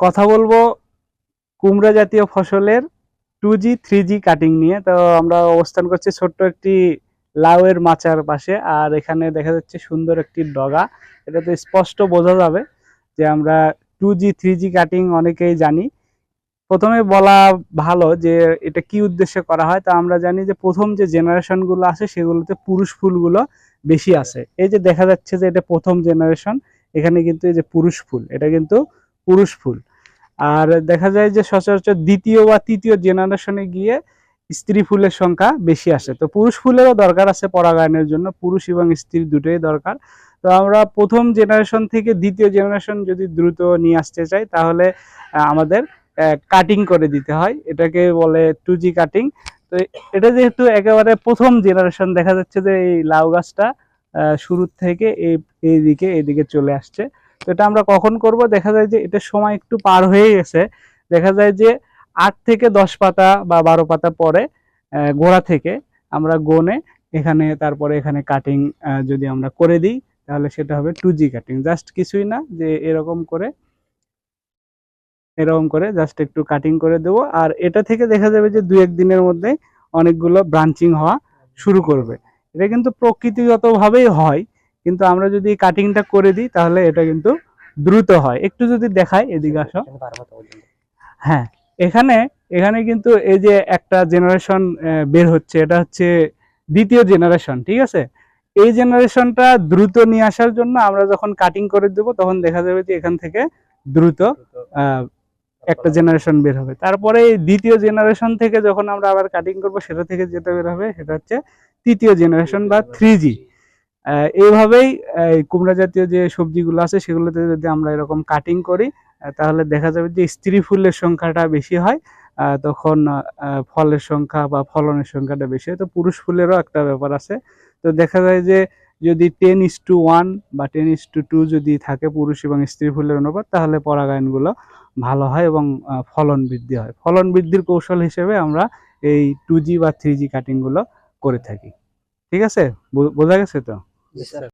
কথা বলব কুমড়া জাতীয় ফসলের two G three G cutting নিয়ে। তো আমরা অবস্থান করছি ছোট্ট একটি লাউয়ের মাচার পাশে, আর এখানে দেখা যাচ্ছে সুন্দর একটি ডগা। এটাতে স্পষ্ট বোঝা যাবে যে আমরা two G three G cutting অনেকেই জানি। প্রথমে বলা ভালো যে এটা কি উদ্দেশ্যে করা হয়, তা আমরা জানি যে প্রথম যে জেনারেশনগুলো আছে, সেগুলোতে পুরুষ ফুলগুলো বেশি আছে। এই যে দেখা যাচ্ছে যে এটা প্রথম জেনারেশন এখানে কিন্তু এই যে পুরুষ ফুল, এটা কিন্তু পুরুষ ফুল। আর দেখা যায় যে সচরাচর দ্বিতীয় বা তৃতীয় জেনারেশনে গিয়ে স্ত্রী ফুলের সংখ্যা বেশি আসে। তো পুরুষ ফুলেরও দরকার আছে পরাগায়নের জন্য, পুরুষ এবং স্ত্রী দুটোই দরকার। তো আমরা প্রথম জেনারেশন থেকে দ্বিতীয় জেনারেশন যদি দ্রুত নিয়ে আসতে চাই, তাহলে আমাদের কাটিং করে দিতে হয়। এটাকে বলে টু জি কাটিং তো এটা যেহেতু একেবারে প্রথম জেনারেশন দেখা যাচ্ছে যে এই লাউ গাছটা শুরুর থেকে এই, এইদিকে এইদিকে চলে আসছে। এটা আমরা কখন করব? দেখা যায় যে এটা সময় একটু পার হয়ে গেছে। দেখা যায় যে আট থেকে দশ পাতা বা বারো পাতা পরে গোড়া থেকে আমরা গনে এখানে, তারপরে এখানে কাটিং যদি আমরা করে দিই, তাহলে সেটা হবে টু জি কাটিং জাস্ট কিছুই না যে এরকম করে এরকম করে জাস্ট একটু কাটিং করে দেবো। আর এটা থেকে দেখা যাবে যে দু এক দিনের মধ্যে অনেকগুলো ব্রাঞ্চিং হওয়া শুরু করবে। এটা কিন্তু প্রকৃতিগতভাবেই হয়। কিন্তু আমরা যদি কাটিংটা করে দিই, তাহলে এটা কিন্তু দ্রুত হয়। একটু যদি দেখাই, এদিকে আসো। হ্যাঁ এখানে এখানে কিন্তু এই যে একটা জেনারেশন বের হচ্ছে, এটা হচ্ছে দ্বিতীয় জেনারেশন ঠিক আছে? এই জেনারেশনটা দ্রুত নিয়ে আসার জন্য আমরা যখন কাটিং করে দেব, তখন দেখা যাবে যে এখান থেকে দ্রুত একটা জেনারেশন বের হবে। তারপরে এই দ্বিতীয় জেনারেশন থেকে যখন আমরা আবার কাটিং করব, সেটা থেকে যেটা বের হবে, সেটা হচ্ছে তৃতীয় জেনারেশন বা থ্রি এইভাবেই এই কুমড়া জাতীয় যে সবজিগুলো আছে, সেগুলোতে যদি আমরা এরকম কাটিং করি তাহলে দেখা যাবে যে স্ত্রী ফুলের সংখ্যাটা বেশি হয় তখন ফলের সংখ্যা বা ফলনের সংখ্যাটা বেশি হয়। তো পুরুষ ফুলেরও একটা ব্যাপার আছে। তো দেখা যায় যে যদি টেন ইস টু ওয়ান বা টেন ইস টু টু যদি থাকে পুরুষ এবং স্ত্রী ফুলের অনুপাত, তাহলে পরাগায়নগুলো ভালো হয় এবং ফলন বৃদ্ধি হয়। ফলন বৃদ্ধির কৌশল হিসেবে আমরা এই টু জি বা থ্রি জি কাটিংগুলো করে থাকি। ঠিক আছে? বোঝা গেছে তো? Yes, sir.